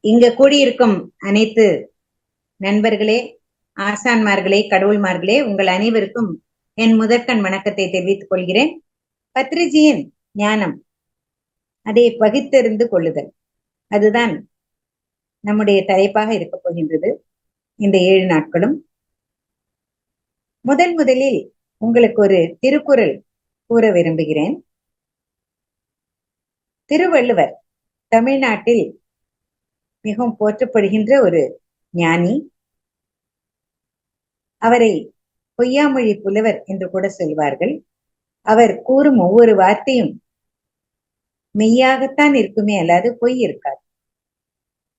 இங்க கூடியிருக்கும் அனைத்து நண்பர்களே ஆசான்மார்களே கடவுள்மார்களே உங்கள் அனைவருக்கும் என் முதற்கண் வணக்கத்தை தெரிவித்துக் கொள்கிறேன். பத்ரிஜியின் ஞானம் அதை பகிர்ந்தெறிந்து கொள்ளுதல். அதுதான் நம்முடைய தலைப்பாக இருக்க போகின்றது இந்த ஏழு நாட்களும். முதன் முதலில் உங்களுக்கு ஒரு திருக்குறள் கூற விரும்புகிறேன். திருவள்ளுவர் தமிழ்நாட்டில் மிகவும் போற்றப்படுகின்ற ஒரு ஞானி. அவரை பொய்யாமொழி புலவர் என்று கூட சொல்வார்கள். அவர் கூறும் ஒவ்வொரு வார்த்தையும் மெய்யாகத்தான் இருக்குமே அல்லாது பொய் இருக்காது.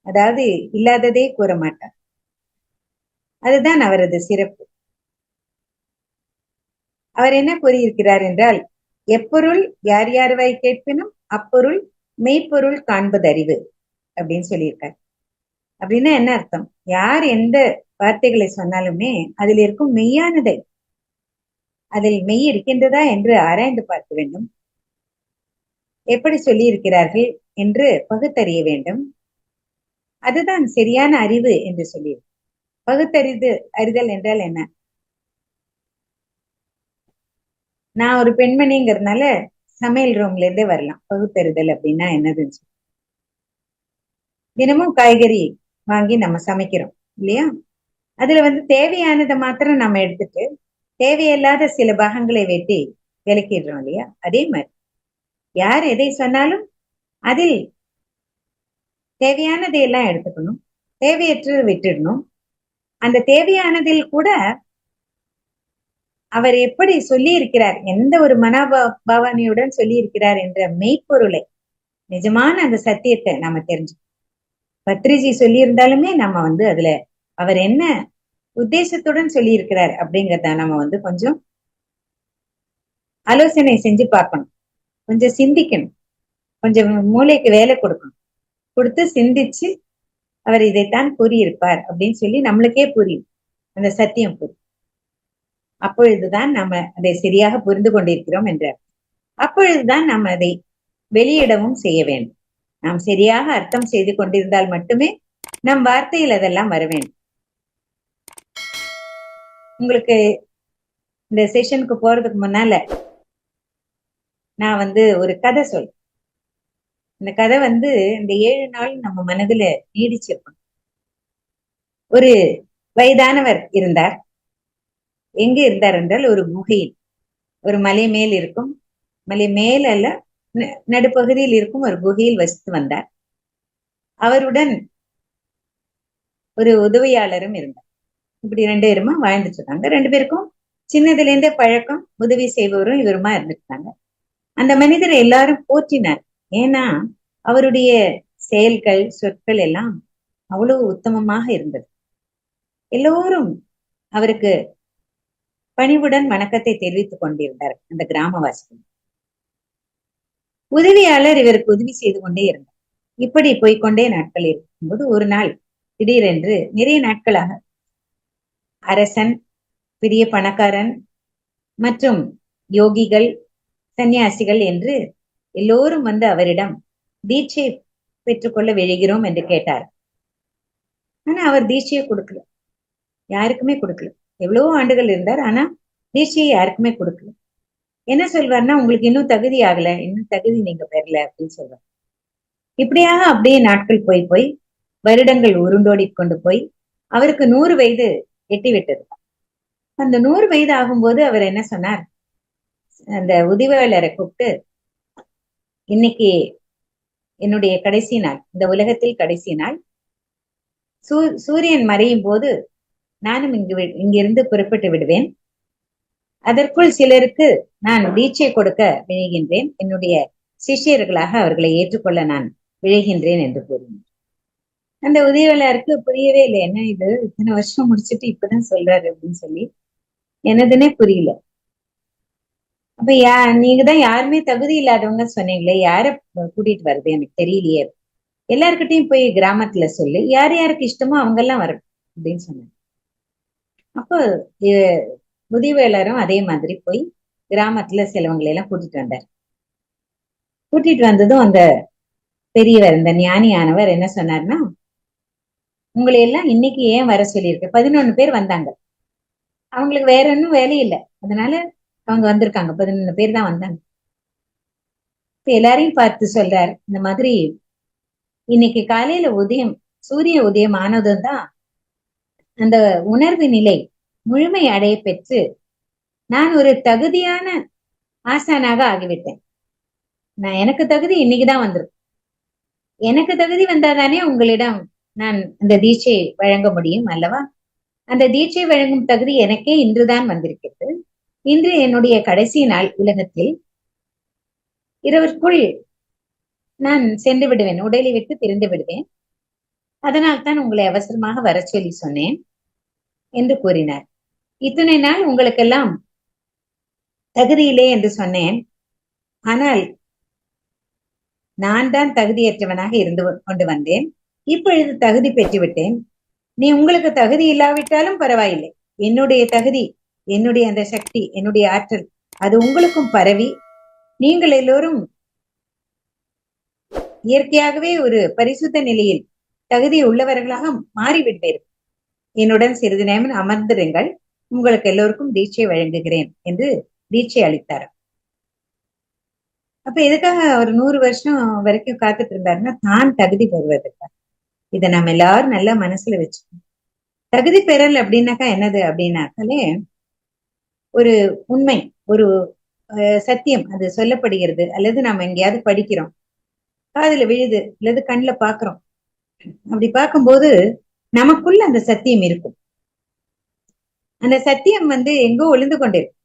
அதாவது இல்லாததே கூற மாட்டார். அதுதான் அவரது சிறப்பு. அவர் என்ன கூறியிருக்கிறார் என்றால் எப்பொருள் யார் யார் வாய் கேட்பினும் அப்பொருள் மெய்ப்பொருள் காண்பது அறிவு அப்படின்னு சொல்லியிருக்காரு. அப்படின்னா என்ன அர்த்தம்? யார் எந்த வார்த்தைகளை சொன்னாலுமே அதில் இருக்கும் மெய்யானதை. அதில் மெய் இருக்கின்றதா என்று ஆராய்ந்து பார்க்க வேண்டும். எப்படி சொல்லி இருக்கிறார்கள் என்று பகுத்தறிய வேண்டும். அதுதான் சரியான அறிவு என்று சொல்லி பகுத்தறிது அறிதல் என்றால் என்ன? நான் ஒரு பெண்மணிங்கிறதுனால சமையல் ரூம்ல இருந்தே வரலாம். பகுத்தறிதல் அப்படின்னா என்னதுன்னு சொல்லி. தினமும் காய்கறி வாங்கி நம்ம சமைக்கிறோம் இல்லையா? அதுல வந்து தேவையானதை மாத்திரம் நம்ம எடுத்துட்டு தேவையில்லாத சில பாகங்களை வெட்டி விலக்கிடுறோம் இல்லையா? அதே மாதிரி. யார் எதை சொன்னாலும் அதில் தேவையானதை எல்லாம் எடுத்துக்கணும். தேவையற்றது விட்டுடணும். அந்த தேவையானதில் கூட அவர் எப்படி சொல்லி இருக்கிறார் எந்த ஒரு மனபாவனையுடன் சொல்லி இருக்கிறார் என்ற மெய்ப்பொருளை. நிஜமான அந்த சத்தியத்தை நாம தெரிஞ்சு பத்ரிஜி சொல்லியிருந்தாலுமே நம்ம வந்து அதுல அவர் என்ன உத்தேசத்துடன் சொல்லி இருக்கிறார் அப்படிங்கிறத நம்ம வந்து கொஞ்சம் ஆலோசனை செஞ்சு பார்க்கணும். கொஞ்சம் சிந்திக்கணும். கொஞ்சம் மூளைக்கு வேலை கொடுக்கணும். கொடுத்து சிந்திச்சு அவர் இதைத்தான் கூறியிருப்பார் அப்படின்னு சொல்லி நம்மளுக்கே புரியும். அந்த சத்தியம் புரியும். அப்பொழுதுதான் நம்ம அதை சரியாக புரிந்து கொண்டிருக்கிறோம் என்றார் அப்பொழுதுதான் நம்ம அதை வெளியிடவும் செய்ய வேண்டும். நாம் சரியாக அர்த்தம் செய்து கொண்டிருந்தால் மட்டுமே நம் வார்த்தையில் அதெல்லாம் வர வேண்டும். உங்களுக்கு இந்த செஷனுக்கு போறதுக்கு முன்னால நான் வந்து ஒரு கதை சொல். இந்த கதை வந்து இந்த ஏழு நாள் நம்ம மனதுல நீடிச்சிருக்கணும் ஒரு வயதானவர் இருந்தார். எங்க இருந்தார் என்றால் ஒரு குகையில் ஒரு மலை மேல் இருக்கும் மலை மேல் அல்ல நடுப்பகுதியில் இருக்கும் ஒரு குகையில் வசித்து வந்தார். அவருடன் ஒரு உதவியாளரும் இருந்தார். இப்படி ரெண்டு பேருமா வாழ்ந்துட்டு இருக்காங்க. ரெண்டு பேருக்கும் சின்னதுல இருந்தே பழக்கம் உதவி செய்பவரும் இவருமா இருந்துட்டாங்க. அந்த மனிதர் எல்லாரும் போற்றினார். ஏன்னா அவருடைய செயல்கள் சொற்கள் எல்லாம் அவ்வளவு உத்தமமாக இருந்தது. எல்லோரும் அவருக்கு பணிவுடன் வணக்கத்தை தெரிவித்துக் கொண்டிருந்தார் அந்த கிராமவாசிகள். உதவியாளர் இவருக்கு உதவி செய்து கொண்டே இருந்தார். இப்படி போய்கொண்டே நாட்கள் இருக்கும்போது ஒரு நாள் திடீரென்று நிறைய நாட்களாக அரசன் பெரிய பணக்காரன் மற்றும் யோகிகள் சன்னியாசிகள் என்று எல்லோரும் வந்து அவரிடம் தீட்சை பெற்றுக்கொள்ள விழுகிறோம் என்று கேட்டார் ஆனா அவர் தீட்சையை கொடுக்கல. யாருக்குமே கொடுக்கல. எவ்வளவோ ஆண்டுகள் இருந்தார் ஆனா தீட்சையை யாருக்குமே கொடுக்கல. என்ன சொல்வார்னா உங்களுக்கு இன்னும் தகுதி ஆகல இன்னும் தகுதி நீங்க பெறல அப்படின்னு சொல்வார். இப்படியாக அப்படியே நாட்கள் போய் போய் வருடங்கள் உருண்டோடி கொண்டு போய் அவருக்கு நூறு வயது எட்டி விட்டது அந்த நூறு வயது ஆகும்போது அவர் என்ன சொன்னார்? அந்த உதவியாளரை கூப்பிட்டு இன்னைக்கு என்னுடைய கடைசி நாள் இந்த உலகத்தில் கடைசி நாள். சூ சூரியன் மறையும் போது நானும் இங்கு இங்கிருந்து புறப்பட்டு விடுவேன். அதற்குள் சிலருக்கு நான் தீட்சை கொடுக்க விழுகின்றேன். என்னுடைய சிஷியர்களாக அவர்களை ஏற்றுக்கொள்ள நான் விழுகின்றேன் என்று கூறினார். அந்த உதவியாளருக்கு புரியவே இல்லை என்ன இது? இத்தனை வருஷம் முடிச்சுட்டு இப்பதான் சொல்றாரு அப்படின்னு சொல்லி. என்னதுன்னே புரியல. அப்ப யா நீங்க தான் யாருமே தகுதி இல்லாதவங்க சொன்னீங்களே யார கூட்டிட்டு வருது எனக்கு தெரியலையே. எல்லாருக்கிட்டையும் போய் கிராமத்துல சொல்லு யார் யாருக்கு இஷ்டமோ அவங்க எல்லாம் வரட்டும் அப்படின்னு சொன்னாங்க அப்போ முதியவேலரும் அதே மாதிரி போய் கிராமத்துல சிலவங்களை எல்லாம் கூட்டிட்டு வந்தார். கூட்டிட்டு வந்ததும் அந்த பெரியவர் இந்த ஞானியானவர் என்ன சொன்னார்னா உங்களை எல்லாம் இன்னைக்கு ஏன் வர சொல்லியிருக்க? பதினொன்னு பேர் வந்தாங்க. அவங்களுக்கு வேற ஒன்றும் வேலையில்லை அதனால அவங்க வந்திருக்காங்க. பதினொன்னு பேர் தான் வந்தாங்க. இப்ப எல்லாரையும் பார்த்து சொல்றார் இந்த மாதிரி இன்னைக்கு காலையில உதயம் சூரிய உதயம் ஆனதும் தான் அந்த உணர்வு நிலை முழுமை அடைய பெற்று நான் ஒரு தகுதியான ஆசானாக ஆகிவிட்டேன். நான் எனக்கு தகுதி இன்னைக்குதான் வந்திருக்கு. எனக்கு தகுதி வந்தாதானே உங்களிடம் நான் அந்த தீட்சை வழங்க முடியும் அல்லவா? அந்த தீட்சை வழங்கும் தகுதி எனக்கே இன்றுதான் வந்திருக்கிறது. இன்று என்னுடைய கடைசி நாள் உலகத்தில். இரவிற்குள் நான் சென்று விடுவேன். உடலை விட்டு திறந்து விடுவேன். அதனால் தான் உங்களை அவசரமாக வர சொல்லி சொன்னேன். என்று கூறினார். இத்தனை நாள் உங்களுக்கெல்லாம் தகுதியிலே என்று சொன்னேன். ஆனால் நான் தான் தகுதியற்றவனாக இருந்து கொண்டு வந்தேன். இப்பொழுது தகுதி பெற்றுவிட்டேன். நீ உங்களுக்கு தகுதி இல்லாவிட்டாலும் பரவாயில்லை. என்னுடைய தகுதி என்னுடைய அந்த சக்தி என்னுடைய ஆற்றல் அது உங்களுக்கும் பரவி நீங்கள் எல்லோரும் இயற்கையாகவே ஒரு பரிசுத்த நிலையில் தகுதி உள்ளவர்களாக மாறிவிடுவீர்கள் என்னுடன் சிறிது நேரம் அமர்ந்திருங்கள். உங்களுக்கு எல்லோருக்கும் தீட்சை வழங்குகிறேன் என்று தீட்சை அளித்தார். அப்ப எதுக்காக ஒரு நூறு வருஷம் வரைக்கும் காத்துட்டு இருந்தாருன்னா தான் தகுதி பெறுவதற்காக இதை நம்ம எல்லாரும் நல்லா மனசுல வச்சுக்கணும் தகுதி பெறல் அப்படின்னாக்கா என்னது அப்படின்னாக்காலே ஒரு உண்மை ஒரு சத்தியம். அது சொல்லப்படுகிறது. அல்லது நம்ம எங்கேயாவது படிக்கிறோம். காதுல விழுது அல்லது கண்ணுல பாக்குறோம் அப்படி பார்க்கும்போது நமக்குள்ள அந்த சத்தியம் இருக்கும். அந்த சத்தியம் வந்து எங்கோ ஒளிந்து கொண்டிருக்கும்.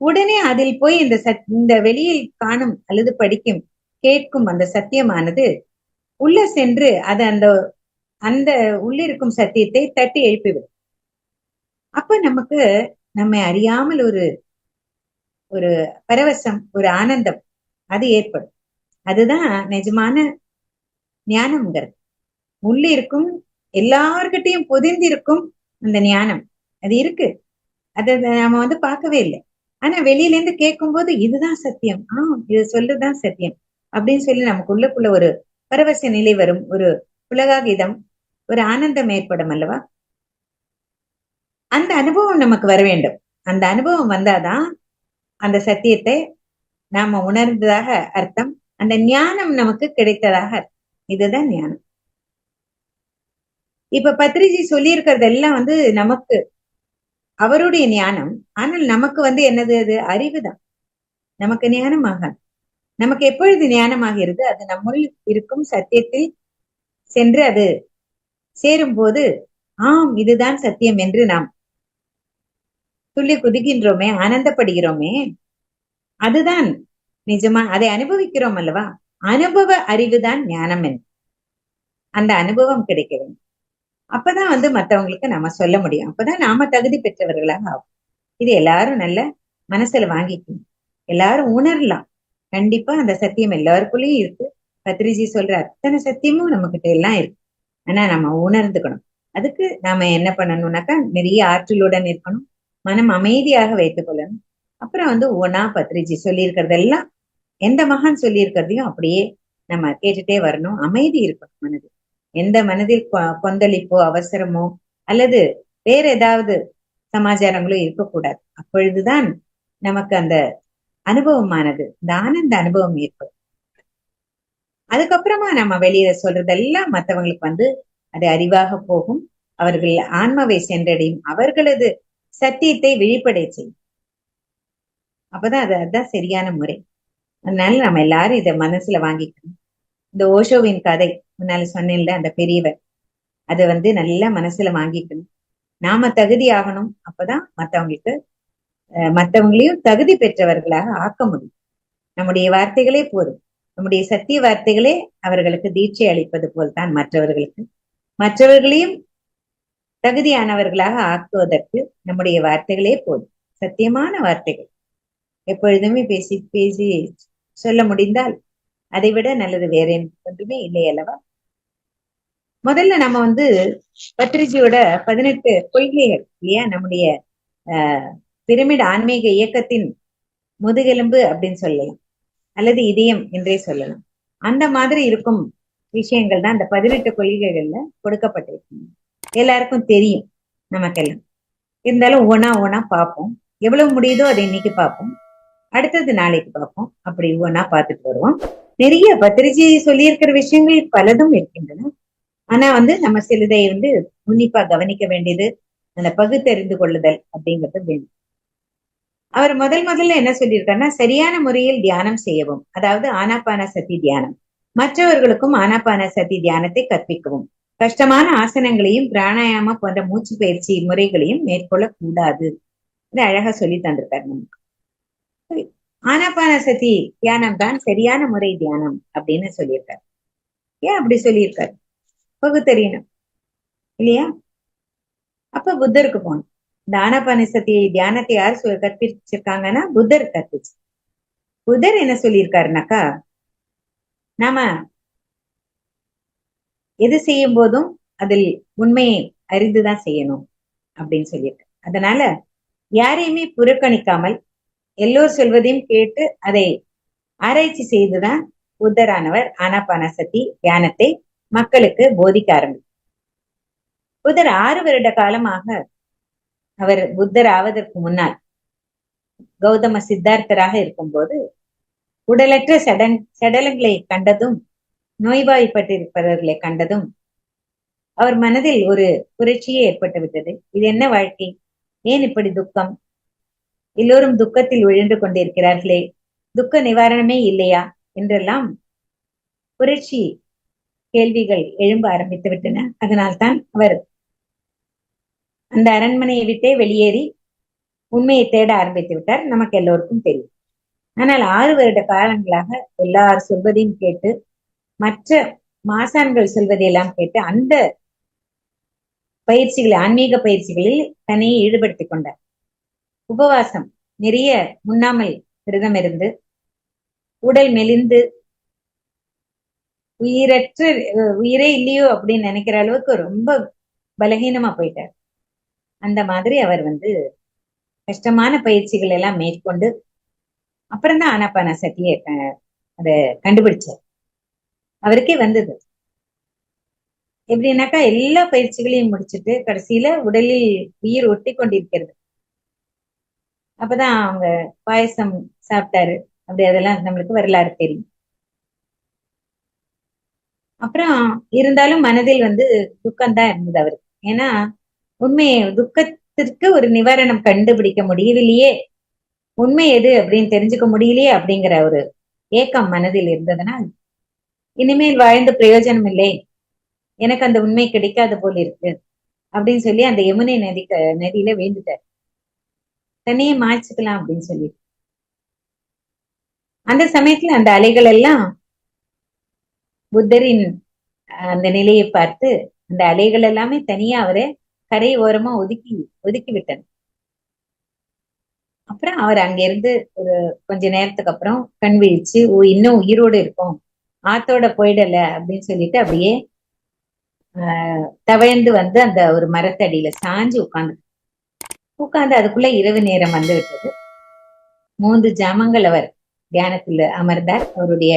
உடனே அதில் போய் இந்த சத் இந்த வெளியில் காணும் அல்லது படிக்கும் கேட்கும் அந்த சத்தியமானது உள்ள சென்று அது அந்த அந்த உள்ளிருக்கும் சத்தியத்தை தட்டி எழுப்பிவிடும். அப்ப நமக்கு நம்மை அறியாமல் ஒரு ஒரு பரவசம் ஒரு ஆனந்தம் அது ஏற்படும். அதுதான் நிஜமான ஞானம்ங்கிறது. உள்ளிருக்கும் எல்லார்கிட்டையும் பொதிந்திருக்கும் அந்த ஞானம். அது இருக்கு. அதை நாம வந்து பார்க்கவே இல்லை. ஆனா வெளியில இருந்து கேட்கும் போது இதுதான் சத்தியம். ஆஹ் இது சொல்லுதான் சத்தியம். அப்படின்னு சொல்லி நமக்கு உள்ளக்குள்ள ஒரு பரவச நிலை வரும். ஒரு உலகாகிதம் ஒரு ஆனந்தம் ஏற்படும் அல்லவா? அந்த அனுபவம் நமக்கு வர வேண்டும். அந்த அனுபவம் வந்தாதான் அந்த சத்தியத்தை நாம உணர்ந்ததாக அர்த்தம். அந்த ஞானம் நமக்கு கிடைத்ததாக இதுதான் ஞானம். இப்ப பத்ரிஜி சொல்லியிருக்கிறது எல்லாம் வந்து நமக்கு அவருடைய ஞானம். ஆனால் நமக்கு வந்து என்னது அது? அறிவுதான். நமக்கு ஞானமாக நமக்கு எப்பொழுது ஞானமாகிறது அது நம்முள் இருக்கும் சத்தியத்தில் சென்று அது சேரும் போது ஆம் இதுதான் சத்தியம் என்று நாம் துள்ளி குதிக்கின்றோமே ஆனந்தப்படுகிறோமே அதுதான் நிஜமா அதை அனுபவிக்கிறோம் அல்லவா? அனுபவ அறிவுதான் ஞானம் என்று. அந்த அனுபவம் கிடைக்க வேண்டும் அப்பதான் வந்து மத்தவங்களுக்கு நம்ம சொல்ல முடியும். அப்பதான் நாம தகுதி பெற்றவர்களாக ஆகும் இது எல்லாரும் நல்ல மனசுல வாங்கிக்கணும். எல்லாரும் உணரலாம். கண்டிப்பா அந்த சத்தியம் எல்லாருக்குள்ளயும் இருக்கு. பத்ரிஜி சொல்ற அத்தனை சத்தியமும் நம்ம கிட்ட எல்லாம் இருக்கு. ஆனா நம்ம உணர்ந்துக்கணும். அதுக்கு நாம என்ன பண்ணணும்னாக்கா நிறைய ஆற்றலுடன் இருக்கணும். மனம் அமைதியாக வைத்துக் கொள்ளணும். அப்புறம் வந்து ஒன்னா பத்ரிஜி சொல்லியிருக்கிறதெல்லாம் எந்த மகான் சொல்லியிருக்கிறதையும் அப்படியே நம்ம கேட்டுட்டே வரணும். அமைதி இருக்கணும் மனது எந்த மனதில் கொந்தளிப்போ அவசரமோ அல்லது வேற ஏதாவது சமாச்சாரங்களோ இருக்கக்கூடாது. அப்பொழுதுதான் நமக்கு அந்த அனுபவமானது இந்த ஆனந்த அனுபவம் ஏற்படும். அதுக்கப்புறமா நம்ம வெளியில சொல்றதெல்லாம் மற்றவங்களுக்கு வந்து அது அறிவாக போகும். அவர்கள் ஆன்மாவை சென்றடையும். அவர்களது சத்தியத்தை விழிப்படை செய்யும். அப்பதான் அது அதுதான் சரியான முறை. அதனால நம்ம எல்லாரும் இதை மனசுல வாங்கிக்கணும். இந்த ஓஷோவின் கதை முன்னால சொன்னேன்ல அந்த பெரியவர். அதை வந்து நல்லா மனசுல வாங்கிக்கணும். நாம தகுதி ஆகணும். அப்பதான் மத்தவங்களுக்கு மத்தவங்களையும் தகுதி பெற்றவர்களாக ஆக்க முடியும். நம்முடைய வார்த்தைகளே போதும். நம்முடைய சத்திய வார்த்தைகளே அவர்களுக்கு தீட்சை அளிப்பது போல்தான் மற்றவர்களுக்கு. மற்றவர்களையும் தகுதியானவர்களாக ஆக்குவதற்கு நம்முடைய வார்த்தைகளே போதும். சத்தியமான வார்த்தைகள். எப்பொழுதுமே பேசி பேசி சொல்ல முடிந்தால் அதை விட நல்லது வேற ஒன்றுமே இல்லை அல்லவா? முதல்ல நம்ம வந்து பத்ரிஜியோட பதினெட்டு கொள்கைகள் இல்லையா? நம்முடைய ஆஹ் பிரமிட் ஆன்மீக இயக்கத்தின் முதுகெலும்பு அப்படின்னு சொல்லலாம். அல்லது இதயம் என்றே சொல்லலாம். அந்த மாதிரி இருக்கும் விஷயங்கள் தான் அந்த பதினெட்டு கொள்கைகள்ல கொடுக்கப்பட்டிருக்கு எல்லாருக்கும் தெரியும் நமக்கெல்லாம். இருந்தாலும் ஒவ்வொன்னா ஒவ்வொன்னா பார்ப்போம். எவ்வளவு முடியுதோ அதை இன்னைக்கு பார்ப்போம். அடுத்தது நாளைக்கு பார்ப்போம். அப்படி ஒவ்வொன்னா பார்த்துட்டு வருவோம். நிறைய பத்திரிஜி சொல்லியிருக்கிற விஷயங்கள் பலதும் இருக்கின்றன. ஆனா வந்து நம்ம சிலதை வந்து உன்னிப்பா கவனிக்க வேண்டியது அந்த பகுத்தறிந்து கொள்ளுதல் அப்படிங்கிறது வேண்டும் அவர் முதல் முதல்ல என்ன சொல்லியிருக்காருன்னா சரியான முறையில் தியானம் செய்யவும் அதாவது ஆனாபான சதி தியானம். மற்றவர்களுக்கும் ஆனாபான சதி தியானத்தை கற்பிக்கவும். கஷ்டமான ஆசனங்களையும் பிராணாயாம போன்ற மூச்சு பயிற்சி முறைகளையும் மேற்கொள்ள கூடாது இது அழகா சொல்லி தந்திருக்காரு நமக்கு. ஆனாபான சதி தியானம் தான் சரியான முறை தியானம் அப்படின்னு சொல்லியிருக்காரு. ஏன் அப்படி சொல்லியிருக்காரு? பகுத்தறியணும் இல்லையா? அப்ப புத்தருக்கு போகணும். இந்த தியானத்தை யார் கற்பிச்சிருக்காங்கன்னா புத்தர் கற்பிச்சு புத்தர் என்ன சொல்லியிருக்காருனாக்கா நாம எது செய்யும் போதும் அதில் உண்மையை அறிந்துதான் செய்யணும் அப்படின்னு சொல்லியிருக்க. அதனால யாரையுமே புறக்கணிக்காமல் எல்லோர் சொல்வதையும் கேட்டு அதை ஆராய்ச்சி செய்துதான் புத்தரானவர் ஆனாபான சக்தி தியானத்தை மக்களுக்கு போதிக்க ஆரம்பித்தார் புதர் ஆறு வருட காலமாக அவர் புத்தர் ஆவதற்கு முன்னால் கௌதம சித்தார்த்தராக இருக்கும்போது உடலற்ற சடன் சடலங்களை கண்டதும் நோய்வாய்ப்பட்டிருப்பவர்களை கண்டதும் அவர் மனதில் ஒரு புரட்சியே ஏற்பட்டு விட்டது இது என்ன வாழ்க்கை? ஏன் இப்படி துக்கம்? எல்லோரும் துக்கத்தில் விழுந்து கொண்டிருக்கிறார்களே. துக்க நிவாரணமே இல்லையா? என்றெல்லாம் புரட்சி கேள்விகள் எழும்ப ஆரம்பித்து விட்டன அதனால்தான் அவர் அந்த அரண்மனையை விட்டே வெளியேறி உண்மையை தேட ஆரம்பித்து விட்டார் நமக்கு எல்லோருக்கும் தெரியும். ஆனால் ஆறு வருட காலங்களாக எல்லார் சொல்வதையும் கேட்டு மற்ற மாசான்கள் சொல்வதையெல்லாம் கேட்டு அந்த பயிற்சிகளை ஆன்மீக பயிற்சிகளில் தன்னையை ஈடுபடுத்திக் கொண்டார். உபவாசம் நிறைய உண்ணாமல் விரதம் இருந்து உடல் மெலிந்து உயிரற்ற உயிரே இல்லையோ அப்படின்னு நினைக்கிற அளவுக்கு ரொம்ப பலகீனமா போயிட்டார். அந்த மாதிரி அவர் வந்து கஷ்டமான பயிற்சிகள் எல்லாம் மேற்கொண்டு அப்புறம்தான் ஆனாப்பான சத்திய அதை கண்டுபிடிச்சார். அவருக்கே வந்தது. எப்படின்னாக்கா எல்லா பயிற்சிகளையும் முடிச்சுட்டு கடைசியில உடலில் உயிர் ஒட்டி கொண்டிருக்கிறது. அப்பதான் அவங்க பாயசம் சாப்பிட்டாரு. அப்படி அதெல்லாம் நம்மளுக்கு வரலாறு தெரியும். அப்புறம் இருந்தாலும் மனதில் வந்து துக்கம்தான் இருந்தது அவருக்கு. ஏன்னா உண்மையை துக்கத்திற்கு ஒரு நிவாரணம் கண்டுபிடிக்க முடியவில்லையே. உண்மை எது அப்படின்னு தெரிஞ்சுக்க முடியலையே அப்படிங்கிற ஒரு ஏக்கம் மனதில் இருந்ததுன்னா இனிமேல் வாழ்ந்து பிரயோஜனம் இல்லை. எனக்கு அந்த உண்மை கிடைக்காத போல இருக்கு அப்படின்னு சொல்லி அந்த யமுனை நதி நதியில வேண்டுட்டார். தன்னையே மாய்ச்சிக்கலாம் அப்படின்னு சொல்லி அந்த சமயத்துல அந்த அலைகள் எல்லாம் புத்தரின் அந்த நிலையை பார்த்து அந்த அலைகள் எல்லாமே தனியா அவரை கரை ஓரமா ஒதுக்கி ஒதுக்கி விட்டன அப்புறம் அவர் அங்கிருந்து ஒரு கொஞ்ச நேரத்துக்கு அப்புறம் கண் விழிச்சு ஓ இன்னும் உயிரோடு இருக்கும். ஆத்தோட போயிடல அப்படின்னு சொல்லிட்டு அப்படியே ஆஹ் தவழ்ந்து வந்து அந்த ஒரு மரத்தடியில சாஞ்சு உட்கார்ந்து உட்கார்ந்து அதுக்குள்ள இரவு நேரம் வந்து விட்டது. மூன்று ஜாமங்கள் அவர் தியானத்துல அமர்ந்தார். அவருடைய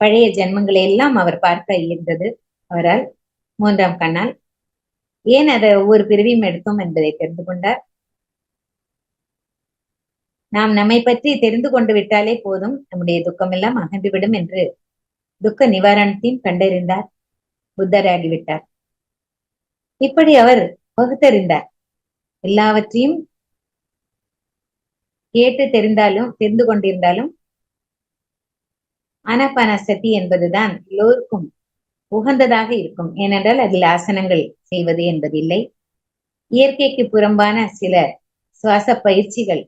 பழைய ஜென்மங்களை எல்லாம் அவர் பார்க்க இருந்தது அவரால். மூன்றாம் கண்ணால். ஏன் அதை ஒவ்வொரு பிரிவியும் எடுத்தோம் என்பதை தெரிந்து கொண்டார். நாம் நம்மை பற்றி தெரிந்து கொண்டு விட்டாலே போதும். நம்முடைய துக்கம் எல்லாம் அகன்றுவிடும் என்று துக்க நிவாரணத்தையும் கண்டறிந்தார். புத்தராகிவிட்டார். இப்படி அவர் பகுத்தறிந்தார் எல்லாவற்றையும் கேட்டு தெரிந்தாலும் தெரிந்து கொண்டிருந்தாலும் அனபனசதி என்பதுதான் எல்லோருக்கும் உகந்ததாக இருக்கும். ஏனென்றால் அதில் ஆசனங்கள் செய்வது என்பதில்லை. இயற்கைக்கு புறம்பான சில சுவாச பயிற்சிகள்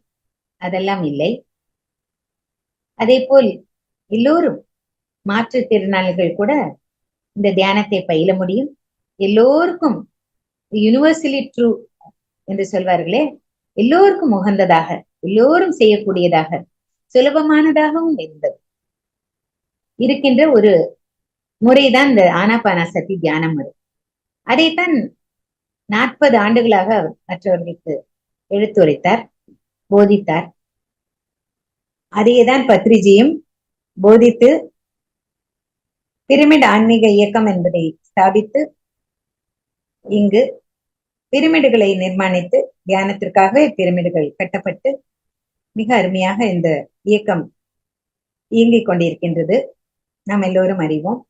அதெல்லாம் இல்லை. அதே போல் எல்லோரும் மாற்றுத்திறனாளிகள் கூட இந்த தியானத்தை பயில முடியும். எல்லோருக்கும் யூனிவர்சலி ட்ரூ என்று சொல்வார்களே எல்லோருக்கும் உகந்ததாக எல்லோரும் செய்யக்கூடியதாக சுலபமானதாகவும் இருந்தது. இருக்கின்ற ஒரு முறைதான் இந்த ஆனாபான சக்தி தியானம் முறை. அதைத்தான் நாற்பது ஆண்டுகளாக மற்றவர்களுக்கு எடுத்துரைத்தார் போதித்தார். அதையேதான் பத்ரிஜியும் போதித்து பிரமிட் ஆன்மீக இயக்கம் என்பதை ஸ்தாபித்து இங்கு பிரமிடுகளை நிர்மாணித்து தியானத்திற்காக பிரமிடுகள் கட்டப்பட்டு மிக அருமையாக இந்த இயக்கம் இயங்கிக் கொண்டிருக்கின்றது. நாம் எல்லோரும் அறிவோம்.